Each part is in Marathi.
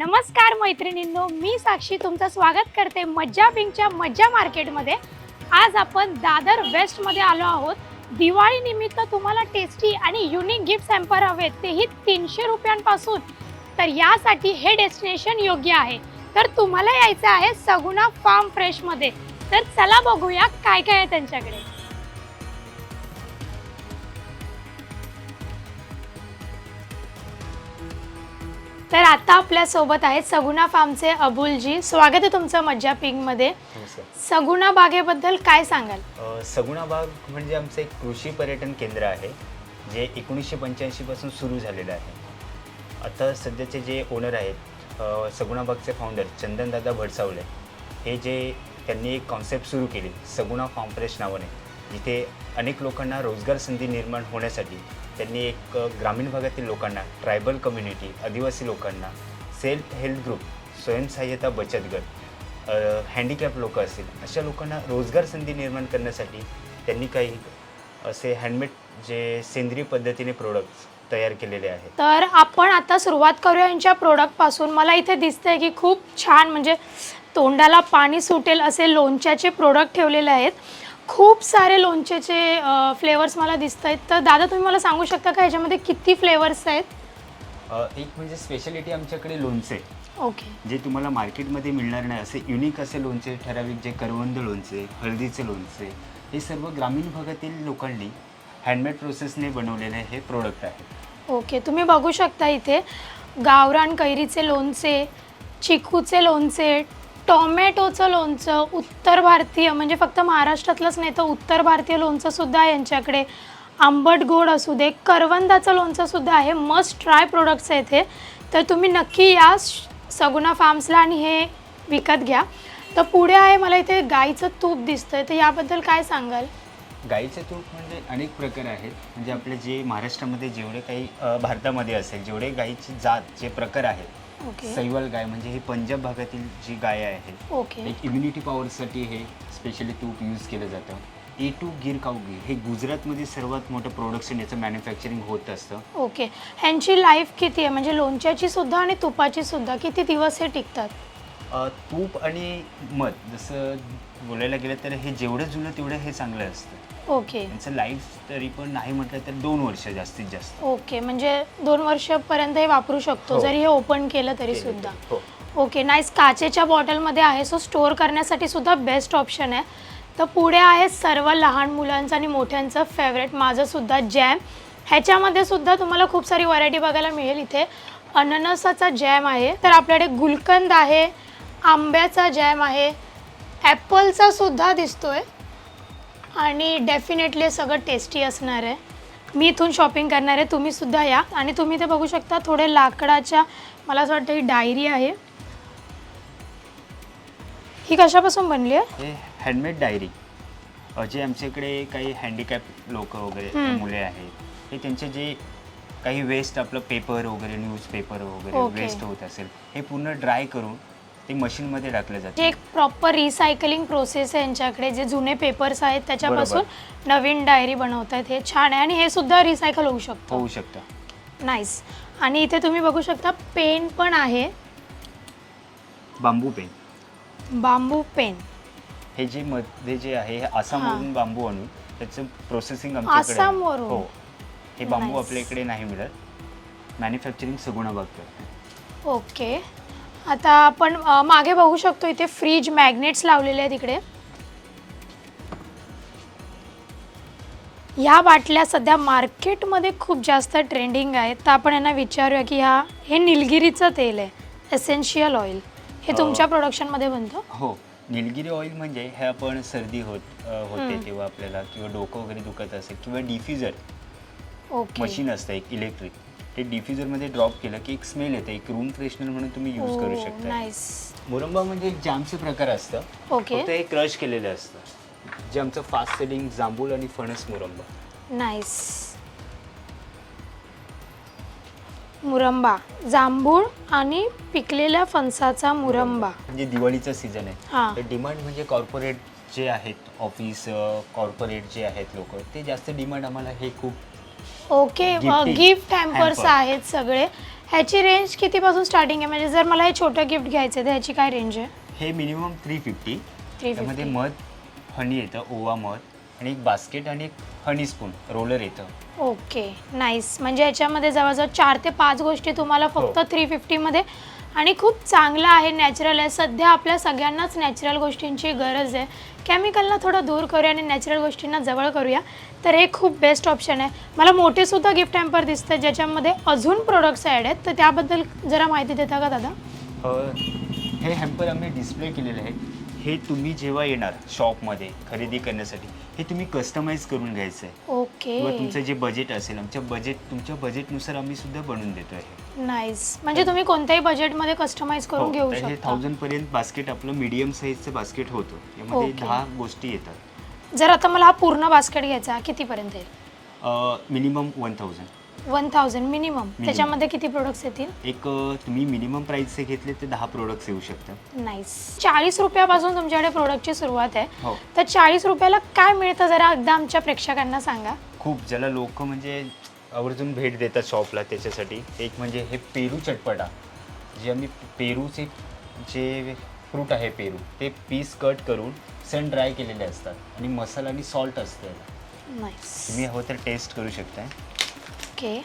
नमस्कार मैत्रिणींनो मी साक्षी तुमचं स्वागत करते मज्जा पिंकच्या मज्जा मार्केटमध्ये. आज आपण दादर वेस्टमध्ये आलो आहोत. दिवाळीनिमित्त तुम्हाला टेस्टी आणि युनिक गिफ्ट सॅम्पर हवेत तेही तीनशे रुपयांपासून. तर यासाठी हे डेस्टिनेशन योग्य आहे. तर तुम्हाला यायचं आहे सगुणा फार्म फ्रेशमध्ये तर चला बघूया काय काय आहे त्यांच्याकडे. तर आता आपल्यासोबत आहेत सगुणा फार्मचे अबुलजी. स्वागत आहे तुमचं मज्जा पिंकमध्ये नमस्कार. सगुणा बागेबद्दल काय सांगाल? सगुणा बाग म्हणजे आमचं एक कृषी पर्यटन केंद्र आहे जे एकोणीसशे पंच्याऐंशीपासून सुरू झालेलं आहे. आता सध्याचे जे ओनर आहेत अ, सगुणा बागचे फाउंडर चंदनदादा भडसावले हे जे त्यांनी एक कॉन्सेप्ट सुरू केली सगुणा फार्म फ्रेश नावाने. जिथे अनेक लोकांना रोजगार संधी निर्माण होण्यासाठी त्यांनी एक ग्रामीण भागातील लोकांना ट्रायबल कम्युनिटी आदिवासी लोकांना सेल्फ हेल्प ग्रुप स्वयंसहाय्यता बचत गट हँडिकॅप लोक असतील अशा लोकांना रोजगार संधी निर्माण करण्यासाठी त्यांनी काही असे हँडमेड जे सेंद्रिय पद्धतीने प्रोडक्ट्स तयार केलेले आहेत. तर आपण आता सुरुवात करूया यांच्या प्रोडक्टपासून मला इथे दिसतंय की खूप छान म्हणजे तोंडाला पाणी सुटेल असे लोणच्याचे प्रोडक्ट ठेवलेले आहेत. खूप सारे लोणच्याचे फ्लेवर्स मला दिसत आहेत तर दादा तुम्ही मला सांगू शकता का ह्याच्यामध्ये किती फ्लेवर्स आहेत? अ, एक म्हणजे स्पेशालिटी आमच्याकडे लोणचे. ओके. जे तुम्हाला मार्केटमध्ये मिळणार नाही असे युनिक असे लोणचे ठराविक जे करवंद लोणचे हळदीचे लोणचे हे सर्व ग्रामीण भागातील लोकांनी हँडमेड प्रोसेसने बनवलेले हे प्रोडक्ट आहेत. ओके तुम्ही बघू शकता इथे गावरान कैरीचे लोणचे चिकूचे लोणचे टॉमॅटोचं लोणचं उत्तर भारतीय म्हणजे फक्त महाराष्ट्रातलंच नाही तर उत्तर भारतीय लोणचंसुद्धा यांच्याकडे. आंबट गोड असू दे करवंदाचं लोणचंसुद्धा आहे मस्ट ट्राय प्रोडक्ट्स आहेत हे. तर तुम्ही नक्की या सगुना सगुणा फार्म्सला आणि हे विकत घ्या. तर पुढे आहे मला इथे गाईचं तूप दिसतंय तर याबद्दल काय सांगाल? गाईचे तूप म्हणजे अनेक प्रकार आहेत. म्हणजे आपले जे महाराष्ट्रामध्ये जेवढे काही भारतामध्ये असेल जेवढे गाईची जात जे प्रकार आहेत ओके. सैवल गाय म्हणजे ही पंजाब भागातील जी गाय आहे ओके. एक इम्युनिटी पॉवरसाठी हे स्पेशली तूप यूज केलं जातं. ए टू गिर काऊ गी हे गुजरातमध्ये सर्वात मोठं प्रोडक्शन याचं मॅन्युफॅक्चरिंग होत असतं. ओके. ह्यांची लाईफ किती आहे? म्हणजे लोणच्याची सुद्धा आणि तुपाची सुद्धा किती दिवस हे टिकतात? अ, तूप आणि मध जसं बोलायला गेलं तर हे जेवढं जुनं तेवढं हे चांगलं असतं. ओके यांचं लाईफ तरी पण नाही म्हटलं तर दोन वर्ष जास्तीत जास्त. ओके म्हणजे दोन वर्षापर्यंत हे वापरू शकतो. हो. जरी हे ओपन केलं तरी सुद्धा. हो. ओके नाईस काचेच्या बॉटलमध्ये आहे सो स्टोअर करण्यासाठी सुद्धा बेस्ट ऑप्शन आहे. तर पुढे आहे सर्व लहान मुलांचं आणि मोठ्यांचं फेवरेट माझं सुद्धा जॅम ह्याच्यामध्ये सुद्धा तुम्हाला खूप सारी व्हरायटी बघायला मिळेल इथे. अननसाचा जॅम आहे. तर आपल्याकडे गुलकंद आहे आंब्याचा जॅम आहे. ॲपलचा सुद्धा दिसतोय. आणि डेफिनेटली सगळं टेस्टी असणार आहे. मी इथून शॉपिंग करणार आहे. तुम्ही सुद्धा या. आणि तुम्ही ते बघू शकता थोडे लाकडाच्या मला असं वाटतं ही डायरी आहे. ही कशापासून बनली आहे? हे हँडमेड डायरी जे आमच्याकडे काही हँडिकॅप लोक वगैरे. मुले आहेत हे त्यांचे जे काही वेस्ट आपलं पेपर वगैरे न्यूजपेपर वगैरे Okay. वेस्ट होत असेल हे पूर्ण ड्राय करून ते मशीनमध्ये टाकलं जातं. एक प्रॉपर रिसायकलिंग प्रोसेस आहे यांच्याकडे. जे जुने पेपर्स आहेत त्याच्यापासून नवीन डायरी बनवत आहेत हे छान आहे आणि हे सुद्धा रिसायकल होऊ शकतं. होऊ शकतं. नाईस आणि इथे तुम्ही बघू शकता पेन पण आहे. Bamboo pen. Bamboo pen. हे जे मध्ये जे आहे हे आसामवरून बांबू आणून त्याचं प्रोसेसिंग आसामवरून? हो. हे बांबू Nice. आपल्या इकडे नाही मिळत. मॅन्युफॅक्चरिंग सगुणा करते ओके आता आपण मागे बघू शकतो इथे फ्रीज मॅग्नेट्स लावलेले आहेत इकडे. ह्या बाटल्या सध्या मार्केटमध्ये खूप जास्त ट्रेंडिंग आहेत. तर आपण यांना विचारूया की ह्या हे निलगिरीचं तेल आहे एसेन्शियल ऑइल. हे तुमच्या प्रोडक्शनमध्ये बनतं? हो. निलगिरी ऑइल म्हणजे हे आपण सर्दी होत होते. तेव्हा आपल्याला किंवा डोकं वगैरे दुखत असेल किंवा डिफ्युजर ओके. मशीन असतं एक इलेक्ट्रिक. ते डिफ्युजरमध्ये ड्रॉप केलं की एक स्मेल येते एक रूम फ्रेशनर म्हणून तुम्ही यूज करू शकता. नाईस मुरंबा म्हणजे एक जामचे प्रकार असतं. ओके फक्त हे क्रश केलेलं असतं. जे आमचं फास्ट सेलिंग जांभूळ आणि फणस मुरंबा. नाईस मुरंबा. जांभूळ आणि पिकलेल्या फणसाचा मुरंबा. म्हणजे दिवाळीचा सीझन हां. आहे तर डिमांड म्हणजे कॉर्पोरेट जे आहेत ऑफिस कॉर्पोरेट जे आहेत लोक ते जास्त डिमांड आम्हाला हे खूप okay Gifting. Gift hampers Hamper. आहेत सगळे ह्याची रेंज कितीपासून स्टार्टिंग आहे म्हणजे जर मला हे छोटं गिफ्ट घ्यायचं आहे तर ह्याची काय रेंज आहे हे मिनिमम थ्री फिफ्टी थ्री त्यामध्ये फिफ्टी मध हनी येतं ओवा मध आणि एक बास्केट आणि एक हनी स्पून रोलर येतं ओके नाईस म्हणजे याच्यामध्ये जवळजवळ चार ते पाच गोष्टी तुम्हाला फक्त हो. थ्री फिफ्टीमध्ये आणि खूप चांगलं आहे नॅचरल आहे. सध्या आपल्या सगळ्यांनाच नॅचरल गोष्टींची गरज आहे. केमिकलला थोडं दूर करूया आणि नॅचरल गोष्टींना जवळ करूया. तर हे खूप बेस्ट ऑप्शन आहे. मला मोठेसुद्धा गिफ्ट हॅम्पर दिसतं ज्याच्यामध्ये अजून प्रोडक्ट्स ॲड आहेत. तर त्याबद्दल जरा माहिती देता का दादा? हे हॅम्पर आम्ही डिस्प्ले केलेले आहे हे तुम्ही जेव्हा येणार शॉपमध्ये खरेदी करण्यासाठी हे तुम्ही कस्टमाइज करून घ्यायचं आहे किंवा तुमचं ओके जे बजेट असेल आमच्या बजेट तुमच्या बजेटनुसार आम्ही सुद्धा बनवून देतो आहे नाईस म्हणजे तुम्ही कोणत्याही बजेटमध्ये कस्टमाइज करून हो, घेऊ हे शकता. थाउजंड पर्यंत बास्केट आपलं मीडियम साईजचं बास्केट होतं. यामध्ये ओके. दहा गोष्टी येतात. जर आता मला हा पूर्ण बास्केट घ्यायचा आहे, कितीपर्यंत येईल? Minimum one thousand one thousand minimum त्याच्यामध्ये किती प्रोडक्ट्स येतील? एक अ, तुम्ही मिनिमम प्राईसचे घेतले तर दहा प्रोडक्ट्स येऊ शकतात. नाईस चाळीस रुपयापासून तुमच्याकडे प्रोडक्टची सुरुवात आहे. हो. तर चाळीस रुपयाला काय मिळतं जरा एकदा आमच्या प्रेक्षकांना सांगा. खूप ज्याला लोक म्हणजे आवर्जून भेट देतात शॉपला त्याच्यासाठी. एक म्हणजे हे पेरू चटपटा. जे आम्ही पेरूचे जे फ्रूट आहे पेरू ते पीस कट करून सन ड्राय केलेले असतात आणि मसाला आणि सॉल्ट असतं तुम्ही हवं तर टेस्ट करू शकताय. ओके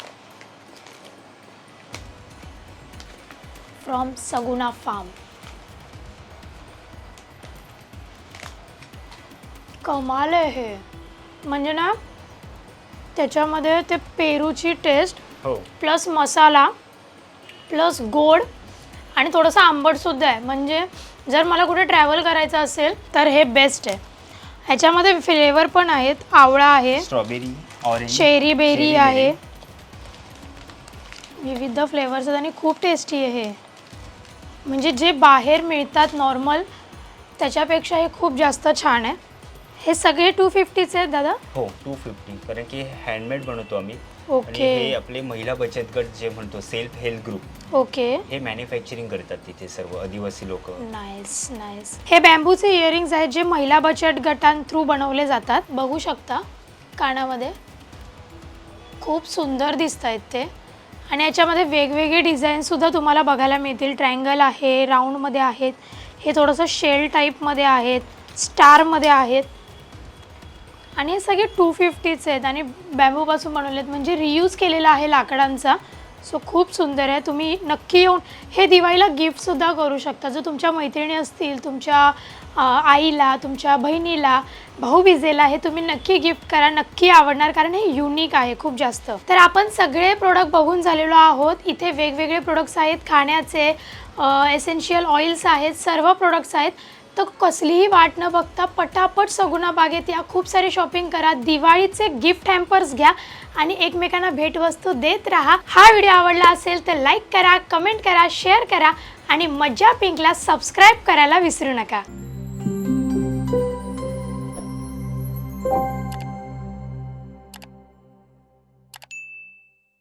फ्रॉम सगुणा फार्म कमाल आहे हे. म्हणजे ना त्याच्यामध्ये ते पेरूची टेस्ट हो. प्लस मसाला प्लस गोड आणि थोडंसं आंबटसुद्धा आहे. म्हणजे जर मला कुठे ट्रॅव्हल करायचं असेल तर हे बेस्ट आहे. ह्याच्यामध्ये फ्लेवर पण आहेत. आवळा आहे. स्ट्रॉबेरी ऑरेंज चेरी बेरी आहे. विविध फ्लेवर्स आहेत आणि खूप टेस्टी आहे हे. म्हणजे जे बाहेर मिळतात नॉर्मल त्याच्यापेक्षा हे खूप जास्त छान आहे. हे सगळे टू फिफ्टीचे आहेत दादा? हो टू फिफ्टी कारण की हँडमेड बनवतो आम्ही. आणि ओके हे आपले महिला बचत गट जे म्हणतो सेल्फ हेल्प ग्रुप ओके हे मॅन्युफॅक्चरिंग करतात तिथे सर्व आदिवासी लोक. नाईस नाईस हे बॅम्बूचे इयरिंग्स आहेत जे महिला बचत गटां थ्रू बनवले जातात. बघू शकता कानामध्ये. खूप सुंदर दिसत आहेत ते. आणि याच्यामध्ये वेगवेगळे डिझाईनसुद्धा तुम्हाला बघायला मिळतील. ट्रायंगल आहे राऊंडमध्ये आहेत. हे थोडंसं शेल टाईपमध्ये आहेत. स्टारमध्ये आहेत. आणि हे सगळे टू फिफ्टीचे आहेत. आणि बॅम्बूपासून बनवले आहेत. म्हणजे रियूज केलेला आहे लाकडांचा. सो खूप सुंदर आहे. तुम्ही नक्की येऊन हे दिवाळीला गिफ्टसुद्धा करू शकता. जर तुमच्या मैत्रिणी असतील तुमच्या आईला तुमच्या बहिणीला भाऊबीजेला हे तुम्ही नक्की गिफ्ट करा. नक्की आवडणार कारण हे युनिक आहे खूप जास्त. तर आपण सगळे प्रोडक्ट बघून झालेलो आहोत. इथे वेगवेगळे प्रोडक्ट्स आहेत. खाण्याचे एसेन्शियल ऑइल्स आहेत. सर्व प्रोडक्ट्स आहेत. तर कसलीही वाट न बघता पटापट सगुणा बागेत या. खूप सारे शॉपिंग करा. दिवाळीचे गिफ्ट हॅम्पर्स घ्या आणि एकमेकांना भेटवस्तू देत राहा. हा व्हिडिओ आवडला असेल तर लाईक करा कमेंट करा शेअर करा आणि मज्जा पिंकला सबस्क्राईब करायला विसरू नका.